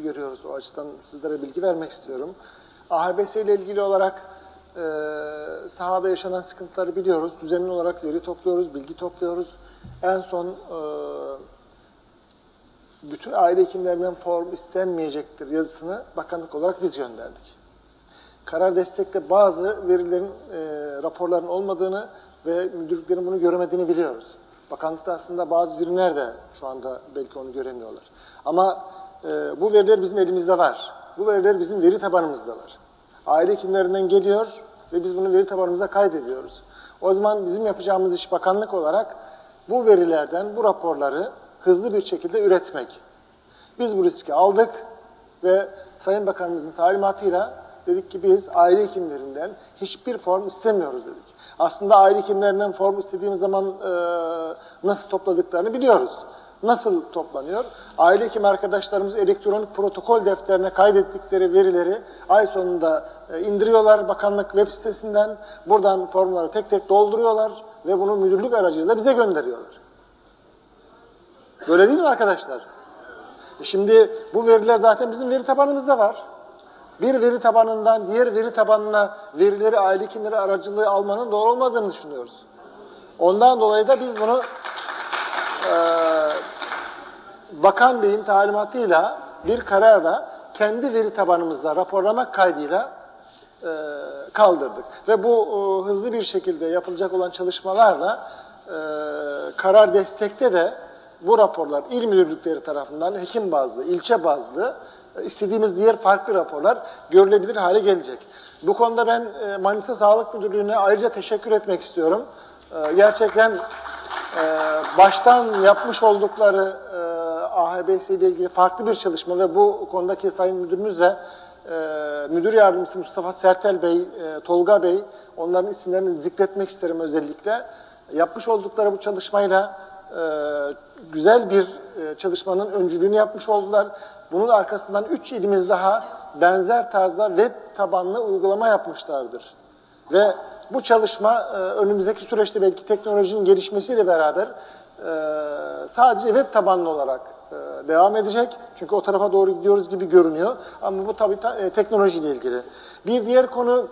görüyoruz. O açıdan sizlere bilgi vermek istiyorum. AHBS ile ilgili olarak e, sahada yaşanan sıkıntıları biliyoruz. Düzenli olarak veri topluyoruz, bilgi topluyoruz. En son e, bütün aile hekimlerinden form istenmeyecektir yazısını bakanlık olarak biz gönderdik. Karar destekte bazı verilerin, e, raporların olmadığını ve müdürlüklerin bunu göremediğini biliyoruz. Bakanlıkta aslında bazı birimler de şu anda belki onu göremiyorlar. Ama e, bu veriler bizim elimizde var. Bu veriler bizim veri tabanımızda var. Aile hekimlerinden geliyor ve biz bunu veri tabanımıza kaydediyoruz. O zaman bizim yapacağımız iş bakanlık olarak bu verilerden bu raporları hızlı bir şekilde üretmek. Biz bu riski aldık ve Sayın Bakanımızın talimatıyla dedik ki biz aile hekimlerinden hiçbir form istemiyoruz dedik. Aslında aile hekimlerinden form istediğimiz zaman e, nasıl topladıklarını biliyoruz. Nasıl toplanıyor? Aile hekim arkadaşlarımız elektronik protokol defterine kaydettikleri verileri ay sonunda e, indiriyorlar bakanlık web sitesinden. Buradan formları tek tek dolduruyorlar ve bunu müdürlük aracılığıyla bize gönderiyorlar. Böyle değil mi arkadaşlar? E Şimdi bu veriler zaten bizim veri tabanımızda var. Bir veri tabanından diğer veri tabanına verileri aile hekimleri aracılığı almanın doğru olmadığını düşünüyoruz. Ondan dolayı da biz bunu e, Bakan Bey'in talimatıyla bir kararla kendi veri tabanımızda raporlamak kaydıyla e, kaldırdık. Ve bu e, hızlı bir şekilde yapılacak olan çalışmalarla e, karar destekte de bu raporlar il müdürlükleri tarafından hekim bazlı, ilçe bazlı e, istediğimiz diğer farklı raporlar görülebilir hale gelecek. Bu konuda ben e, Manisa Sağlık Müdürlüğü'ne ayrıca teşekkür etmek istiyorum. E, gerçekten baştan yapmış oldukları AHBS ile ilgili farklı bir çalışma ve bu konudaki Sayın Müdürümüzle e, Müdür Yardımcısı Mustafa Sertel Bey, e, Tolga Bey, onların isimlerini zikretmek isterim özellikle. Yapmış oldukları bu çalışmayla e, güzel bir e, çalışmanın öncülüğünü yapmış oldular. Bunun arkasından üç ilimiz daha benzer tarzda web tabanlı uygulama yapmışlardır. Ve bu çalışma e, önümüzdeki süreçte belki teknolojinin gelişmesiyle beraber e, sadece web tabanlı olarak devam edecek. Çünkü o tarafa doğru gidiyoruz gibi görünüyor. Ama bu tabii ta- e, teknolojiyle ilgili. Bir diğer konu